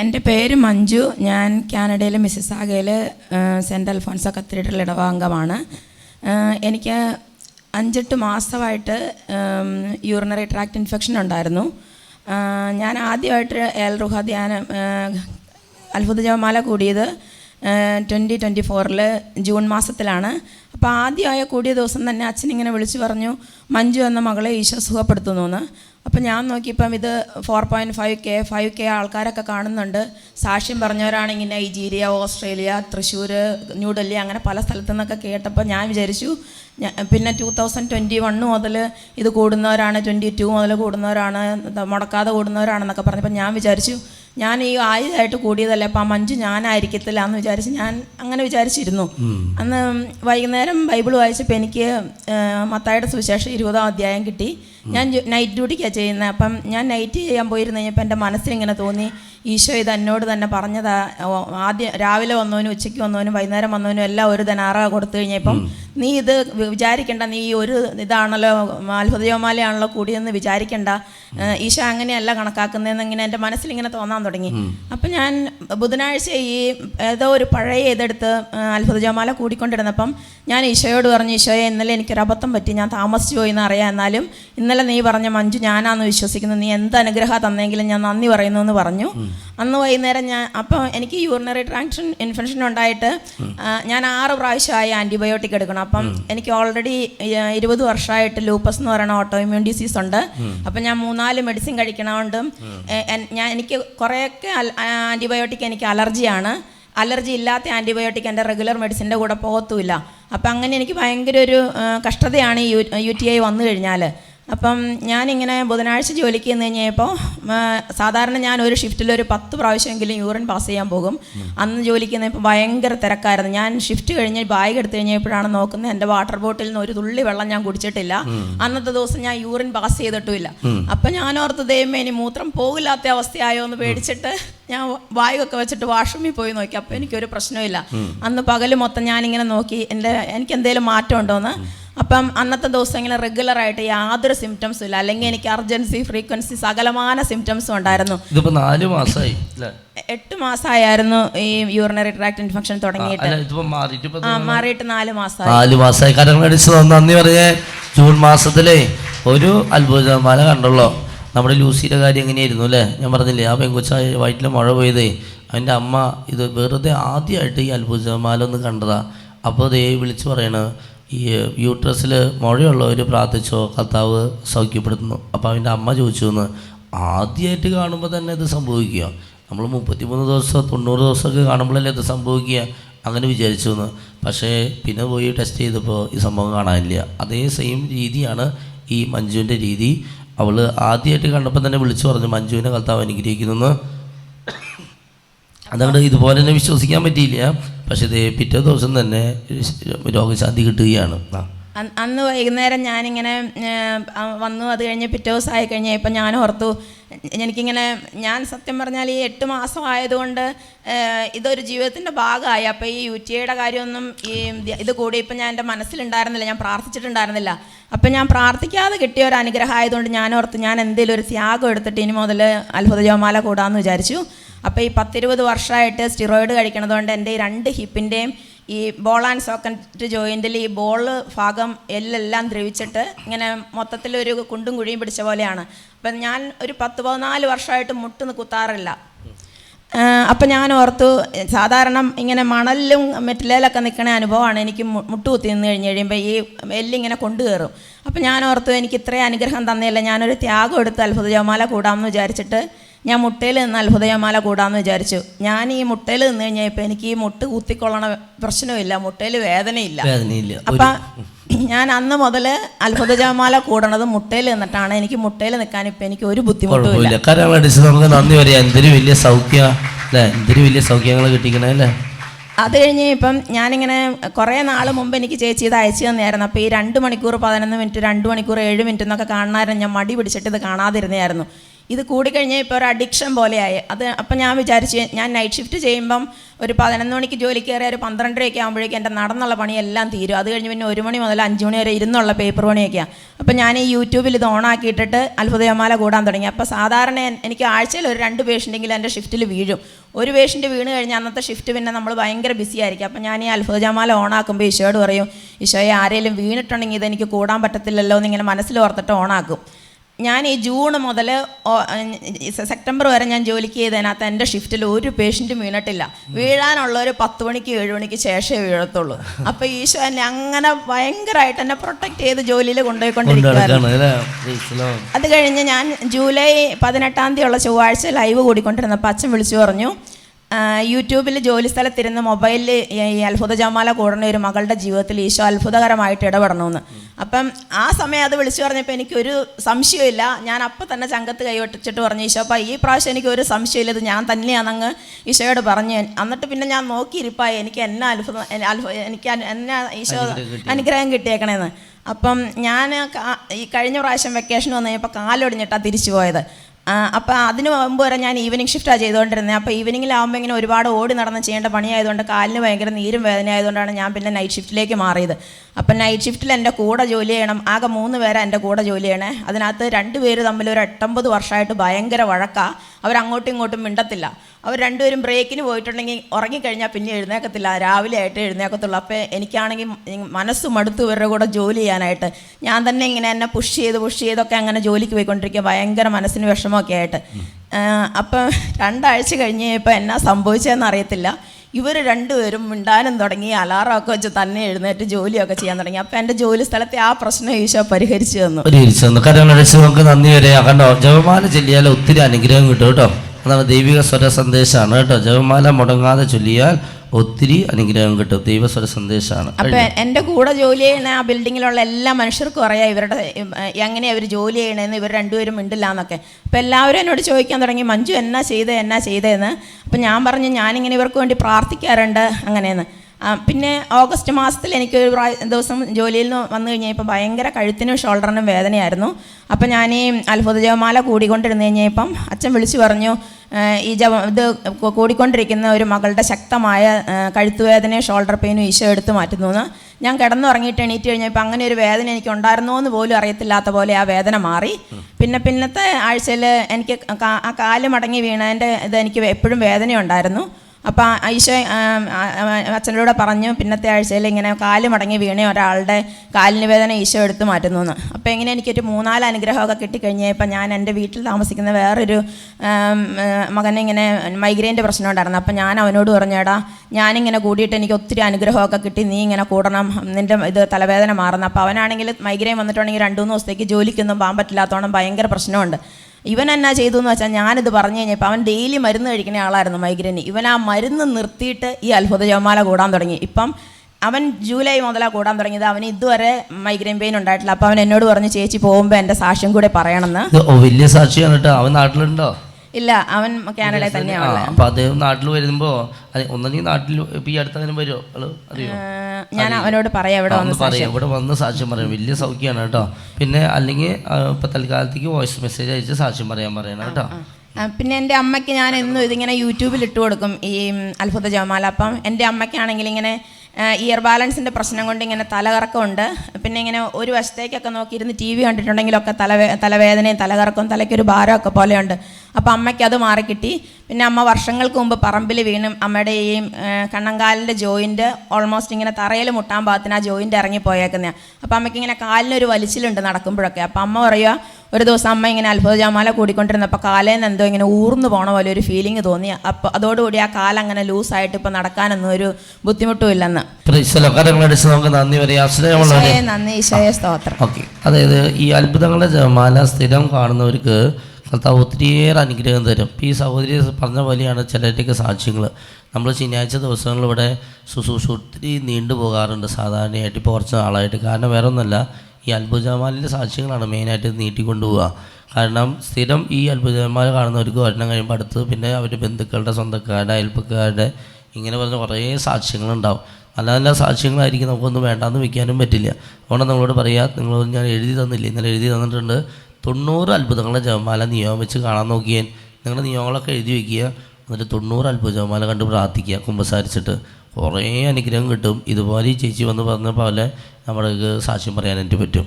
എന്റെ പേര് മഞ്ജു. ഞാൻ കാനഡയിലെ മിസിസാഗയിൽ സെന്റ് അൽഫോൺസ കത്തീഡ്രൽ ഇടവാംഗമാണ് എനിക്ക് അഞ്ചെട്ട് മാസമായിട്ട് യൂറിനറി ട്രാക്ട് ഇൻഫെക്ഷൻ ഉണ്ടായിരുന്നു. ഞാൻ ആദ്യമായിട്ട് ഏൽ റുഹ ധ്യാനം ഏഹ് അത്ഭുത കൂടിയത് ട്വന്റി ട്വന്റി ഫോറിൽ ജൂൺ മാസത്തിലാണ്. അപ്പോൾ ആദ്യമായ കൂടിയ ദിവസം തന്നെ അച്ഛൻ ഇങ്ങനെ വിളിച്ചു പറഞ്ഞു മഞ്ജു എന്ന മകളെ ഈശോ സുഖപ്പെടുത്തുന്നു എന്ന് അപ്പം ഞാൻ നോക്കിയപ്പം ഇത് four point five K five K ആൾക്കാരൊക്കെ കാണുന്നുണ്ട്. സാക്ഷ്യം പറഞ്ഞവരാണെങ്കിൽ നൈജീരിയ ഓസ്ട്രേലിയ തൃശ്ശൂർ ന്യൂഡൽഹി അങ്ങനെ പല സ്ഥലത്തു നിന്നൊക്കെ കേട്ടപ്പോൾ ഞാൻ വിചാരിച്ചു പിന്നെ ടു തൗസൻഡ് ട്വന്റി വണ്ണ് മുതൽ ഇത് കൂടുന്നവരാണ് ട്വന്റി ടു മുതൽ കൂടുന്നവരാണ് മുടക്കാതെ കൂടുന്നവരാണെന്നൊക്കെ പറഞ്ഞപ്പോൾ ഞാൻ വിചാരിച്ചു ഞാൻ ഈ ആയുധമായിട്ട് കൂടിയതല്ലേ അപ്പം ആ മഞ്ജു ഞാനായിരിക്കത്തില്ല എന്ന് വിചാരിച്ച് ഞാൻ അങ്ങനെ വിചാരിച്ചിരുന്നു. അന്ന് വൈകുന്നേരം ബൈബിൾ വായിച്ചപ്പോൾ എനിക്ക് മത്തായുടെ സുവിശേഷം ഇരുപതാം അധ്യായം കിട്ടി. ഞാൻ നൈറ്റ് ഡ്യൂട്ടിക്കാണ് ചെയ്യുന്നത് അപ്പം ഞാൻ നൈറ്റ് ചെയ്യാൻ പോയിരുന്നു കഴിഞ്ഞപ്പോൾ എന്റെ മനസ്സിലിങ്ങനെ തോന്നി ഈശോ ഇത് എന്നോട് തന്നെ പറഞ്ഞതാ. ആദ്യം രാവിലെ വന്നവനും ഉച്ചയ്ക്ക് വന്നവനും വൈകുന്നേരം വന്നവനും എല്ലാം ഒരു ധനാറ കൊടുത്തു കഴിഞ്ഞപ്പം നീ ഇത് വിചാരിക്കണ്ട നീ ഈ ഒരു ഇതാണല്ലോ അത്ഭുതയോമാലയാണല്ലോ കൂടിയെന്ന് വിചാരിക്കണ്ട. ഈശ അങ്ങനെയല്ല കണക്കാക്കുന്നതെന്ന് ഇങ്ങനെ എന്റെ മനസ്സിലിങ്ങനെ തോന്നാൻ തുടങ്ങി. അപ്പം ഞാൻ ബുധനാഴ്ച ഈ ഏതോ ഒരു പഴയ ഇതെടുത്ത് അത്ഭുതയോമാല കൂടിക്കൊണ്ടിരുന്നപ്പം ഞാൻ ഈശോയോട് പറഞ്ഞു ഈശോയെ ഇന്നലെ എനിക്കൊരു അബദ്ധം പറ്റി ഞാൻ താമസിച്ചു പോയി എന്ന് അറിയാം. എന്നാലും ഇന്നലെ നീ പറഞ്ഞ മഞ്ജു ഞാനാന്ന് വിശ്വസിക്കുന്നു. നീ എന്ത് അനുഗ്രഹം തന്നെങ്കിലും ഞാൻ നന്ദി പറയുന്നു എന്ന് പറഞ്ഞു. അന്ന് വൈകുന്നേരം ഞാൻ അപ്പോൾ എനിക്ക് യൂറിനറി ട്രാൻഷൻ ഇൻഫെക്ഷൻ ഉണ്ടായിട്ട് ഞാൻ ആറ് പ്രാവശ്യമായി ആന്റിബയോട്ടിക് എടുക്കണം. അപ്പം എനിക്ക് ഓൾറെഡി ഇരുപത് വർഷമായിട്ട് ലൂപ്പസ് എന്ന് പറയുന്ന ഓട്ടോ ഇമ്മ്യൂൺ ഡിസീസ് ഉണ്ട് അപ്പം ഞാൻ മൂന്നാൽ മെഡിസിൻ എൻ- ഞാൻ എനിക്ക് കുറേയൊക്കെ ആന്റിബയോട്ടിക് എനിക്ക് അലർജിയാണ് അലർജി ഇല്ലാത്ത ആന്റിബയോട്ടിക് എന്റെ റെഗുലർ മെഡിസിന്റെ കൂടെ പോകത്തുമില്ല. അപ്പം അങ്ങനെ എനിക്ക് ഭയങ്കര ഒരു കഷ്ടതയാണ് ഈ യു ടി ഐ വന്നു കഴിഞ്ഞാൽ അപ്പം ഞാനിങ്ങനെ ബുധനാഴ്ച ജോലിക്ക് ചെന്ന് കഴിഞ്ഞപ്പോൾ സാധാരണ ഞാൻ ഒരു ഷിഫ്റ്റിൽ ഒരു പത്ത് പ്രാവശ്യമെങ്കിലും യൂറിൻ പാസ് ചെയ്യാൻ പോകും. അന്ന് ജോലിക്ക് നിന്നപ്പോൾ ഭയങ്കര തിരക്കായിരുന്നു. ഞാൻ ഷിഫ്റ്റ് കഴിഞ്ഞ് ബാഗ് എടുത്തു കഴിഞ്ഞപ്പോഴാണ് നോക്കുന്നത് എന്റെ വാട്ടർ ബോട്ടിൽ നിന്ന് ഒരു തുള്ളി വെള്ളം ഞാൻ കുടിച്ചിട്ടില്ല. അന്നത്തെ ദിവസം ഞാൻ യൂറിൻ പാസ് ചെയ്തിട്ടുമില്ല. അപ്പം ഞാൻ ഓർത്ത് ദൈവമേ ഇനി മൂത്രം പോകില്ലാത്ത അവസ്ഥയായോ എന്ന് പേടിച്ചിട്ട് ഞാൻ ബാഗൊക്കെ വെച്ചിട്ട് വാഷ്റൂമിൽ പോയി നോക്കി. അപ്പോൾ എനിക്കൊരു പ്രശ്നമില്ല അന്ന് പകൽ മൊത്തം ഞാനിങ്ങനെ നോക്കി എന്റെ എനിക്ക് എന്തെങ്കിലും മാറ്റം ഉണ്ടോയെന്ന് അപ്പം അന്നത്തെ ദിവസം ഇങ്ങനെ റെഗുലറായിട്ട് യാതൊരു സിംറ്റംസും ഇല്ല. അല്ലെങ്കിൽ എനിക്ക് അർജൻസി ഫ്രീക്വൻസി സകലമാന സിംറ്റംസും ഉണ്ടായിരുന്നു. ഇതിപ്പോ നാല് മാസമായി എട്ട് മാസമായിരുന്നു ഈ യൂറിനറി ട്രാക്ട് ഇൻഫെക്ഷൻ തുടങ്ങിയിട്ട്. മാറിയിട്ട് ഇപ്പൊ ആ മാറിയിട്ട് നാല് മാസമായി നാല് മാസമായി അടിച്ച് നന്ദി പറഞ്ഞേ ജൂൺ മാസത്തിലേ ഒരു അത്ഭുതമാല കണ്ടുള്ളൂ. നമ്മുടെ ലൂസിയുടെ കാര്യം എങ്ങനെയായിരുന്നു അല്ലേ? ഞാൻ പറഞ്ഞില്ലേ ആ പെങ്കുച്ച വയറ്റിൽ മഴ പെയ്തേ അവന്റെ അമ്മ ഇത് വെറുതെ ആദ്യമായിട്ട് ഈ അത്ഭുതമാല ഒന്ന് കണ്ടതാ. അപ്പോൾ ദേ വിളിച്ച് പറയണ ഈ യൂട്രസിൽ മുഴയുള്ളവർ പ്രാർത്ഥിച്ചോ കർത്താവ് സൗഖ്യപ്പെടുത്തുന്നു. അപ്പോൾ അവന്റെ അമ്മ ചോദിച്ചു എന്ന് ആദ്യമായിട്ട് കാണുമ്പോൾ തന്നെ ഇത് സംഭവിക്കുക നമ്മൾ മുപ്പത്തിമൂന്ന് ദിവസം തൊണ്ണൂറ് ദിവസമൊക്കെ കാണുമ്പോഴല്ലേ ഇത് സംഭവിക്കുക അങ്ങനെ വിചാരിച്ചു എന്ന് പക്ഷേ പിന്നെ പോയി ടെസ്റ്റ് ചെയ്തപ്പോൾ ഈ സംഭവം കാണാനില്ല. അതേ സെയിം രീതിയാണ് ഈ മഞ്ജുവിന്റെ രീതി. അവൾ ആദ്യമായിട്ട് കണ്ടപ്പോൾ തന്നെ വിളിച്ചു പറഞ്ഞു മഞ്ജുവിനെ കർത്താവ് അനുഗ്രഹിക്കുന്നു അതുകൊണ്ട് ഇതുപോലെ തന്നെ വിശ്വസിക്കാൻ പറ്റിയില്ല. പക്ഷേ പിറ്റേ ദിവസം തന്നെ രോഗശാന്തി കിട്ടുകയാണ്. അന്ന് വൈകുന്നേരം ഞാനിങ്ങനെ വന്നു. അത് കഴിഞ്ഞ് പിറ്റേ ദിവസം ആയി കഴിഞ്ഞപ്പോൾ ഞാൻ ഓർത്തു എനിക്കിങ്ങനെ ഞാൻ സത്യം പറഞ്ഞാൽ ഈ എട്ട് മാസം ആയതുകൊണ്ട് ഇതൊരു ജീവിതത്തിന്റെ ഭാഗമായി. അപ്പോൾ ഈ യു ടി ഐയുടെ കാര്യമൊന്നും ഈ ഇത് കൂടി ഇപ്പം ഞാൻ എന്റെ മനസ്സിലുണ്ടായിരുന്നില്ല. ഞാൻ പ്രാർത്ഥിച്ചിട്ടുണ്ടായിരുന്നില്ല. അപ്പം ഞാൻ പ്രാർത്ഥിക്കാതെ കിട്ടിയ ഒരു അനുഗ്രഹം ആയതുകൊണ്ട് ഞാൻ ഓർത്ത് ഞാൻ എന്തെങ്കിലും ഒരു ത്യാഗം എടുത്തിട്ട് ഇനി മുതൽ അത്ഭുത ജോമാല കൂടാമെന്ന് വിചാരിച്ചു. അപ്പോൾ ഈ പത്തിരുപത് വർഷമായിട്ട് സ്റ്റിറോയിഡ് കഴിക്കണതുകൊണ്ട് എന്റെ ഈ രണ്ട് ഹിപ്പിന്റെയും ഈ ബോൾ ആൻഡ് സോക്കറ്റ് ജോയിന്റിൽ ഈ ബോൾ ഭാഗം എല്ലെല്ലാം ദ്രവിച്ചിട്ട് ഇങ്ങനെ മൊത്തത്തിൽ ഒരു കുണ്ടും കുഴിയും പിടിച്ച പോലെയാണ്. അപ്പം ഞാൻ ഒരു പത്ത് പതിനാല് വർഷമായിട്ട് മുട്ട് കുത്താറില്ല. അപ്പം ഞാൻ ഓർത്തു സാധാരണ ഇങ്ങനെ മണലിലും മെറ്റിലേലൊക്കെ നിൽക്കുന്ന അനുഭവമാണ് എനിക്ക് മു- മുട്ട് കുത്തി നിന്ന് കഴിഞ്ഞ് കഴിയുമ്പോൾ ഈ എല്ലിങ്ങനെ കൊണ്ടു കയറും. അപ്പം ഞാൻ ഓർത്തു എനിക്ക് ഇത്രയും അനുഗ്രഹം തന്നെയല്ല ഞാനൊരു ത്യാഗം എടുത്ത് അത്ഭുത ജോമാല കൂടാമെന്ന് വിചാരിച്ചിട്ട് ഞാൻ മുട്ടയിൽ നിന്ന് അത്ഭുതയമാല കൂടാമെന്ന് വിചാരിച്ചു. ഞാൻ ഈ മുട്ടയിൽ നിന്ന് കഴിഞ്ഞപ്പോൾ എനിക്ക് ഈ മുട്ട് കുത്തിക്കൊള്ളണ പ്രശ്നമില്ല. മുട്ടയിൽ വേദനയില്ല. വേദനയില്ല. അപ്പം ഞാൻ അന്ന് മുതൽ അത്ഭുത ജപമാല കൂടണത് മുട്ടയിൽ നിന്നിട്ടാണ്. എനിക്ക് മുട്ടയിൽ നിൽക്കാൻ ഇപ്പം എനിക്ക് ഒരു ബുദ്ധിമുട്ടും ഇല്ല. കുഴപ്പമില്ല. അടിച്ച് നമുക്ക് നന്ദി പറയാം. എന്തൊരു വലിയ സൗഖ്യ അല്ലേ? എന്തൊരു വലിയ സൗഖ്യങ്ങൾ കിട്ടിക്കണേ അല്ലേ? അത് കഴിഞ്ഞ് ഇപ്പം ഞാനിങ്ങനെ കുറേ നാൾ മുമ്പ് എനിക്ക് ചേച്ചി ഇത് അയച്ചു തന്നെയായിരുന്നു അപ്പോൾ ഈ രണ്ട് മണിക്കൂർ പതിനൊന്ന് മിനിറ്റ് രണ്ട് മണിക്കൂർ ഏഴ് മിനിറ്റ് എന്നൊക്കെ കാണാനായിരുന്നു ഞാൻ മടി പിടിച്ചിട്ട് ഇത് കാണാതിരുന്നതായിരുന്നു. ഇത് കൂടിക്കഴിഞ്ഞാൽ ഇപ്പോൾ ഒരു അഡിക്ഷൻ പോലെയായി. അത് അപ്പം ഞാൻ വിചാരിച്ച് ഞാൻ നൈറ്റ് ഷിഫ്റ്റ് ചെയ്യുമ്പം ഒരു പതിനൊന്ന് മണിക്ക് ജോലി കയറി ഒരു പന്ത്രണ്ടരയൊക്കെ ആകുമ്പോഴേക്കും എന്റെ നടന്നുള്ള പണിയെല്ലാം തീരും. അത് കഴിഞ്ഞ് പിന്നെ ഒരു മണി മുതൽ അഞ്ച് മണി വരെ ഇരുന്നുള്ള പേപ്പർ പണിയൊക്കെയാണ് അപ്പം ഞാൻ ഈ യൂട്യൂബിൽ ഇത് ഓണാക്കിയിട്ടിട്ട് അത്ഭുതമാല കൂടാൻ തുടങ്ങി. അപ്പോൾ സാധാരണ എനിക്ക് ആഴ്ചയിൽ ഒരു രണ്ട് പേഷ്യന്റെങ്കിലും എന്റെ ഷിഫ്റ്റിൽ വീഴും. ഒരു പേഷ്യന്റ് വീണ് കഴിഞ്ഞാൽ അന്നത്തെ ഷിഫ്റ്റ് പിന്നെ നമ്മൾ ഭയങ്കര ബിസി ആയിരിക്കും. അപ്പം ഞാൻ ഈ അത്ഭുതജമാല ഓണാക്കുമ്പോൾ ഈശോയോട് പറയും ഈശോയെ ആരെങ്കിലും വീണിട്ടുണ്ടെങ്കിൽ ഇതെനിക്ക് കൂടാൻ പറ്റത്തില്ലല്ലോ എന്നിങ്ങനെ മനസ്സിൽ ഓർത്തിട്ട് ഓണാക്കും ഞാൻ ഈ ജൂൺ മുതൽ സെപ്റ്റംബർ വരെ ഞാൻ ജോലിക്ക് ചെയ്തതിനകത്ത് എന്റെ ഷിഫ്റ്റിൽ ഒരു പേഷ്യന്റും വീണിട്ടില്ല. വീഴാനുള്ള ഒരു പത്ത് മണിക്ക് ഏഴ് മണിക്ക് ശേഷമേ വീഴത്തുള്ളൂ. അപ്പോൾ ഈശോ എന്നെ അങ്ങനെ ഭയങ്കരമായിട്ട് എന്നെ പ്രൊട്ടക്റ്റ് ചെയ്ത് ജോലിയിൽ കൊണ്ടുപോയിക്കൊണ്ടിരിക്കുകയായിരുന്നു. അത് കഴിഞ്ഞ് ഞാൻ ജൂലൈ പതിനെട്ടാം തീയതി ഉള്ള ചൊവ്വാഴ്ച ലൈവ് കൂടിക്കൊണ്ടിരുന്നപ്പോൾ അച്ഛൻ വിളിച്ചു പറഞ്ഞു യൂട്യൂബിൽ ജോലി സ്ഥലത്തിരുന്ന് മൊബൈലിൽ ഈ അത്ഭുത ജമാല കൂടുന്ന ഒരു മകളുടെ ജീവിതത്തിൽ ഈശോ അത്ഭുതകരമായിട്ട് ഇടപെടണമെന്ന് അപ്പം ആ സമയം അത് വിളിച്ചു പറഞ്ഞപ്പോൾ എനിക്കൊരു സംശയമില്ല ഞാൻ അപ്പം തന്നെ ചങ്കത്ത് കൈവട്ടിച്ചിട്ട് പറഞ്ഞു ഈശോ അപ്പം ഈ പ്രാവശ്യം എനിക്ക് ഒരു സംശയമില്ല ഇത് ഞാൻ തന്നെയാണെന്ന് ഈശോയോട് പറഞ്ഞു. എന്നിട്ട് പിന്നെ ഞാൻ നോക്കിയിരിപ്പായി എനിക്ക് എന്നാ അത്ഭുതം എനിക്ക് എന്നെ എന്നാ ഈശോ അനുഗ്രഹം കിട്ടിയേക്കണേന്ന്. അപ്പം ഞാൻ ഈ കഴിഞ്ഞ പ്രാവശ്യം വെക്കേഷൻ വന്നു കഴിഞ്ഞപ്പോൾ കാലൊടിഞ്ഞിട്ടാണ് തിരിച്ചു പോയത്. അപ്പോൾ അതിന് മുമ്പ് വരെ ഞാൻ ഈവനിങ് ഷിഫ്റ്റാണ് ചെയ്തുകൊണ്ടിരുന്നത് അപ്പോൾ ഈവനിങ്ങിലാവുമ്പോൾ ഇങ്ങനെ ഒരുപാട് ഓടി നടന്ന് ചെയ്യേണ്ട പണിയായതുകൊണ്ട് കാലിന് ഭയങ്കര നീരും വേദന ആയതുകൊണ്ടാണ് ഞാൻ പിന്നെ നൈറ്റ് ഷിഫ്റ്റിലേക്ക് മാറിയത്. അപ്പം നൈറ്റ് ഷിഫ്റ്റിൽ എന്റെ കൂടെ ജോലി ചെയ്യണം. ആകെ മൂന്ന് പേരെ എന്റെ കൂടെ ജോലി ചെയ്യണേ. അതിനകത്ത് രണ്ട് പേര് തമ്മിൽ ഒരു എട്ടൊമ്പത് വർഷമായിട്ട് ഭയങ്കര വഴക്കാണ് അവരങ്ങോട്ടും ഇങ്ങോട്ടും മിണ്ടത്തില്ല. അവർ രണ്ടുപേരും ബ്രേക്കിന് പോയിട്ടുണ്ടെങ്കിൽ ഉറങ്ങിക്കഴിഞ്ഞാൽ പിന്നെ എഴുന്നേക്കത്തില്ല. രാവിലെ ആയിട്ട് എഴുന്നേക്കത്തുള്ളൂ. അപ്പോൾ എനിക്കാണെങ്കിൽ മനസ്സ് മടുത്തു ഇവരുടെ കൂടെ ജോലി ചെയ്യാനായിട്ട്. ഞാൻ തന്നെ ഇങ്ങനെ എന്നെ പുഷ് ചെയ്ത് പുഷ് ചെയ്തൊക്കെ അങ്ങനെ ജോലിക്ക് പോയിക്കൊണ്ടിരിക്കുക ഭയങ്കര മനസ്സിന് വിഷമമൊക്കെ ആയിട്ട്. അപ്പം രണ്ടാഴ്ച കഴിഞ്ഞപ്പോൾ എന്നാ സംഭവിച്ചതെന്ന് അറിയത്തില്ല. ഇവർ രണ്ടുപേരും മിണ്ടാനും തുടങ്ങി അലാറമൊക്കെ വെച്ച് തന്നെ എഴുന്നേറ്റ് ജോലിയൊക്കെ ചെയ്യാൻ തുടങ്ങി. അപ്പം എന്റെ ജോലി സ്ഥലത്തെ ആ പ്രശ്നം ഈശോ പരിഹരിച്ചു തന്നു. പരിഹരിച്ചു തന്നു. കാരണം നമുക്ക് നന്ദി വരെ കണ്ടോ ജപമാല ചൊല്ലിയാൽ ഒത്തിരി അനുഗ്രഹം കിട്ടും കേട്ടോ. അതാണ് ദൈവിക സ്വര സന്ദേശമാണ് കേട്ടോ. ജപമാല മുടങ്ങാതെ ചൊല്ലിയാൽ ഒത്തിരി അനുഗ്രഹം കിട്ടും. ദൈവസ്വര സന്ദേശമാണ്. അപ്പൊ എന്റെ കൂടെ ജോലി ചെയ്യുന്ന ആ ബിൽഡിങ്ങിലുള്ള എല്ലാ മനുഷ്യർക്കും അറിയാം ഇവരുടെ എങ്ങനെയാണ് അവർ ജോലി ചെയ്യണമെന്ന് ഇവർ രണ്ടുപേരും മിണ്ടില്ല എന്നൊക്കെ. അപ്പൊ എല്ലാവരും എന്നോട് ചോദിക്കാൻ തുടങ്ങി മഞ്ജു എന്നാ ചെയ്തേ എന്നാ ചെയ്തതെന്ന് അപ്പൊ ഞാൻ പറഞ്ഞു ഞാനിങ്ങനെ ഇവർക്ക് വേണ്ടി പ്രാർത്ഥിക്കാറുണ്ട് അങ്ങനെയെന്ന്. പിന്നെ ഓഗസ്റ്റ് മാസത്തിൽ എനിക്ക് ഒരു ദിവസം ജോലിയിൽ നിന്ന് വന്നു കഴിഞ്ഞപ്പോൾ ഭയങ്കര കഴുത്തിനും ഷോൾഡറിനും വേദനയായിരുന്നു. അപ്പം ഞാൻ ഈ അത്ഭുത ജപമാല കൂടിക്കൊണ്ടിരുന്ന് കഴിഞ്ഞപ്പം അച്ഛൻ വിളിച്ചു പറഞ്ഞു ഈ ജപ ഇത് കൂടിക്കൊണ്ടിരിക്കുന്ന ഒരു മകളുടെ ശക്തമായ കഴുത്തു കഴുത്തുവേദനയും ഷോൾഡർ പെയിനും ഈശോ എടുത്ത് മാറ്റുന്നു എന്ന്. ഞാൻ കിടന്നുറങ്ങിയിട്ട് എണീറ്റ് കഴിഞ്ഞപ്പോൾ അങ്ങനെ ഒരു വേദന എനിക്ക് ഉണ്ടായിരുന്നോ എന്ന് പോലും അറിയത്തില്ലാത്ത പോലെ ആ വേദന മാറി. പിന്നെ പിന്നത്തെ ആഴ്ചയിൽ എനിക്ക് ആ കാൽ മടങ്ങി വീണതിന്റെ ഇത് എനിക്ക് എപ്പോഴും വേദനയുണ്ടായിരുന്നു. അപ്പോൾ ഈശോ അച്ഛനോട് പറഞ്ഞു പിന്നത്തെ ആഴ്ചയിൽ ഇങ്ങനെ കാൽ മടങ്ങി വീണ ഒരാളുടെ കാലിന് വേദന ഈശോ എടുത്ത് മാറ്റുന്നു എന്ന്. അപ്പോൾ ഇങ്ങനെ എനിക്കൊരു മൂന്നാൽ അനുഗ്രഹമൊക്കെ കിട്ടിക്കഴിഞ്ഞപ്പോൾ ഞാൻ എന്റെ വീട്ടിൽ താമസിക്കുന്ന വേറൊരു മകനിങ്ങനെ മൈഗ്രെയിന്റെ പ്രശ്നം ഉണ്ടായിരുന്നു. അപ്പോൾ ഞാൻ അവനോട് പറഞ്ഞേടാ ഞാനിങ്ങനെ കൂടിയിട്ട് എനിക്ക് ഒത്തിരി അനുഗ്രഹമൊക്കെ കിട്ടി. നീ ഇങ്ങനെ കൂടണം. നിന്റെ ഇത് തലവേദന മാറുന്നു. അപ്പോൾ അവനാണെങ്കിൽ മൈഗ്രെയിൻ വന്നിട്ടുണ്ടെങ്കിൽ രണ്ട് മൂന്ന് ദിവസത്തേക്ക് ജോലിക്കൊന്നും പോകാൻ പറ്റില്ലാത്തോണം ഭയങ്കര പ്രശ്നമുണ്ട്. ഇവൻ എന്നാ ചെയ്തു എന്ന് വെച്ചാൽ ഞാനിത് പറഞ്ഞു കഴിഞ്ഞപ്പോൾ അവൻ ഡെയിലി മരുന്ന് കഴിക്കുന്ന ആളായിരുന്നു മൈഗ്രൈന്. ഇവൻ ആ മരുന്ന് നിർത്തിയിട്ട് ഈ അത്ഭുത ജപമാല കൂടാൻ തുടങ്ങി. ഇപ്പം അവൻ ജൂലൈ മുതലാണ് കൂടാൻ തുടങ്ങിയത്. അവന് ഇതുവരെ മൈഗ്രെയിൻ പെയിൻ ഉണ്ടായിട്ടില്ല. അപ്പം അവൻ എന്നോട് പറഞ്ഞു ചേച്ചി പോകുമ്പോൾ എന്റെ സാക്ഷ്യം കൂടെ പറയണമെന്ന്. വലിയ സാക്ഷിയാണ് കേട്ടോ. അവൻ നാട്ടിലുണ്ടോ? ഇല്ല അവൻ കാനഡയിൽ തന്നെയാണ് ആ, അപ്പൊ അദ്ദേഹം നാട്ടിൽ വരുമ്പോ അത് ഒന്നല്ലെങ്കിൽ നാട്ടിൽ ഇപ്പൊ ഈ അടുത്തങ്ങനെ വരുമോ ആൾ അറിയോ? ഞാൻ അവനോട് പറയാം ഇവിടെ ആ, വന്ന് പറയാം ഇവിടെ വന്ന് സാക്ഷ്യം പറയാം. വലിയ സൗഖ്യമാണ് കേട്ടോ. പിന്നെ അല്ലെങ്കിൽ ആ, ഇപ്പൊ തൽക്കാലത്തേക്ക് വോയിസ് മെസ്സേജ് അയച്ച് സാക്ഷ്യം പറയാൻ പറയണം കേട്ടോ. ആ, പിന്നെ എന്റെ അമ്മയ്ക്ക് ഞാൻ എന്നും ഇതിങ്ങനെ യൂട്യൂബിൽ ഇട്ട് കൊടുക്കും ഈ ഉം, അത്ഭുത ജപമാല അപ്പം എന്റെ അമ്മയ്ക്കാണെങ്കിൽ ഇങ്ങനെ ഇയർ ബാലൻസിന്റെ പ്രശ്നം കൊണ്ട് ഇങ്ങനെ തലകറക്കമുണ്ട്. പിന്നെ ഇങ്ങനെ ഒരു വശത്തേക്കൊക്കെ നോക്കിയിരുന്ന് ടി വി കണ്ടിട്ടുണ്ടെങ്കിലൊക്കെ തലവേ തലവേദനയും തലകറക്കവും തലയ്ക്കൊരു ഭാരമൊക്കെ പോലെയുണ്ട്. അപ്പോൾ അമ്മയ്ക്ക് അത് മാറിക്കിട്ടി. പിന്നെ അമ്മ വർഷങ്ങൾക്ക് മുമ്പ് പറമ്പിൽ വീണും അമ്മയുടെ ഈ കണ്ണങ്കാലിന്റെ ജോയിന്റ് ഓൾമോസ്റ്റ് ഇങ്ങനെ തറയിൽ മുട്ടാൻ പാകത്തിന് ആ ജോയിന്റ് ഇറങ്ങിപ്പോയേക്കുന്നതാണ് അപ്പോൾ അമ്മയ്ക്ക് ഇങ്ങനെ കാലിനൊരു വലിച്ചിലുണ്ട് നടക്കുമ്പോഴൊക്കെ. അപ്പോൾ അമ്മ പറയുക ഒരു ദിവസം അമ്മ ഇങ്ങനെ അത്ഭുത ജാമാല കാലയിൽ നിന്ന് എന്തോ ഇങ്ങനെ ഊർന്നു പോണ പോലെ ഒരു ഫീലിംഗ് തോന്നി അപ്പോൾ അതോടുകൂടി ആ കാലങ്ങനെ ലൂസായിട്ട് ഇപ്പോൾ നടക്കാനൊന്നും ഒരു ബുദ്ധിമുട്ടും ഇല്ലെന്ന്. നന്ദി നന്ദി ഈശോയെ സ്തോത്രം. അതായത് ഈ അത്ഭുതങ്ങളുടെ ജമാല സ്ഥിരം കാണുന്നവർക്ക് കർത്താവ് ഒത്തിരിയേറെ അനുഗ്രഹം തരും. ഈ സഹോദരി പറഞ്ഞ പോലെയാണ് ചിലരുടെയൊക്കെ സാക്ഷ്യങ്ങൾ നമ്മൾ ശനിയാഴ്ച ദിവസങ്ങളിൽ ഇവിടെ ശുശ്രൂഷ ഒത്തിരി നീണ്ടു പോകാറുണ്ട്. സാധാരണയായിട്ട് ഇപ്പോൾ കുറച്ച് നാളായിട്ട്. കാരണം വേറെ ഒന്നുമല്ല ഈ അത്ഭുതമാലിന്റെ സാക്ഷ്യങ്ങളാണ് മെയിനായിട്ട് നീട്ടിക്കൊണ്ടുപോവുക. കാരണം സ്ഥിരം ഈ അത്ഭുതമാല കാണുന്നവർക്ക് ഒരെണ്ണം കഴിയുമ്പോൾ അടുത്ത് പിന്നെ അവരുടെ ബന്ധുക്കളുടെ സ്വന്തക്കാരുടെ അയൽപ്പക്കാരുടെ ഇങ്ങനെ പറഞ്ഞ കുറേ സാക്ഷ്യങ്ങളുണ്ടാവും. നല്ല നല്ല സാക്ഷ്യങ്ങളായിരിക്കും നമുക്കൊന്നും വേണ്ടാന്ന് വെക്കാനും പറ്റില്ല. അതുകൊണ്ട് നമ്മളോട് പറയാം നിങ്ങൾ ഞാൻ എഴുതി തന്നില്ല? ഇന്നലെ എഴുതി തന്നിട്ടുണ്ട്. തൊണ്ണൂറ് അത്ഭുതങ്ങളെ ജപമാല നിയമം വെച്ച് കാണാൻ നോക്കിയാൽ നിങ്ങളുടെ നിയമങ്ങളൊക്കെ എഴുതി വയ്ക്കുക എന്നിട്ട് തൊണ്ണൂറ് അത്ഭുത ജപമാല കണ്ട് പ്രാർത്ഥിക്കുക കുമ്പസാരിച്ചിട്ട്. കുറേ അനുഗ്രഹം കിട്ടും. ഇതുപോലെ ഈ ചേച്ചി വന്ന് പറഞ്ഞ പോലെ നമ്മൾക്ക് സാക്ഷ്യം പറയാനായിട്ട് പറ്റും.